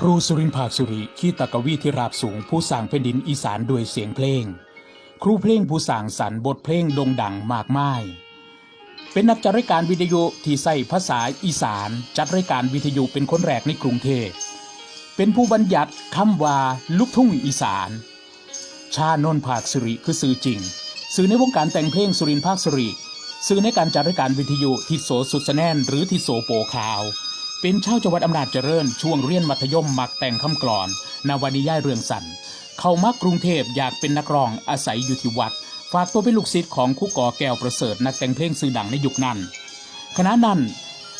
ครูสุรินทร์ภาคสุริขีตกวีที่ราบสูงผู้สร้างแผ่นดินอีสานด้วยเสียงเพลง ครูเพลงผู้สร้างสรรค์บทเพลงโด่งดังมากมาย เป็นนักจัดรายการวิทยุที่ใส่ภาษาอีสาน จัดรายการวิทยุเป็นคนแรกในกรุงเทพเป็นผู้บัญญัติคำว่าลูกทุ่งอีสาน ชานนภาคสุริคือสื่อจริง สื่อในวงการแต่งเพลงสุรินทร์ภาคสุริสื่อในการจัดรายการวิทยุที่โสสุดแนนหรือที่โสโปขาว เป็นชาวจังหวัดอำนาจเจริญ ช่วงเรียนมัธยมมักแต่งคำกลอน นวนิยายเรืองสันเขามากรุงเทพอยากเป็นนักร้องอาศัยอยู่ที่วัด ฝากตัวเป็นลูกศิษย์ของครู่ก่อแก้วประเสริฐนักแต่งเพลงสื่อดังในยุคนั้นขณะนั้น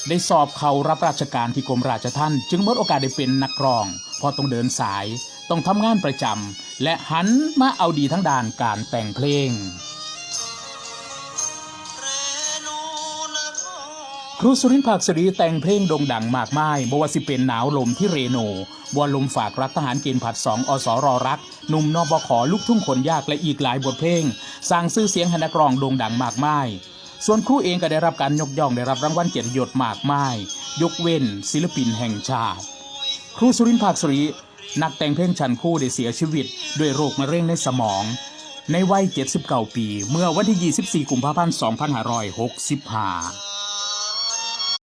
ได้สอบเขารับราชการที่กรมราชทัณฑ์จึงหมดโอกาสได้เป็นนักร้อง พอต้องเดินสาย ต้องทำงานประจำและหันมาเอาดีทั้งด้านการแต่งเพลง ครูสุรินทร์ภาคสรีแต่งเพลงโด่งดังมากมายบว่าสิเป็นหนาวลมที่เรโนบัวลมฝากรักทหารเกณฑ์ผัดสองอสรอรักหนุ่มนอบขอลูกทุ่งคนยากและอีกหลายบทเพลง สร้างชื่อเสียงให้นักร้องโด่งดังมากมาย ส่วนครูเองก็ได้รับการยกย่องได้รับรางวัลเกียรติยศมากมาย ยกเว้น ศิลปินแห่งชาติ ครูสุรินทร์ภาคสรีนักแต่งเพลงชันคู่ได้เสียชีวิต ด้วยโรคมะเร็งในสมอง ในวัย 79 ปี เมื่อวันที่ 24 กุมภาพันธ์ 2565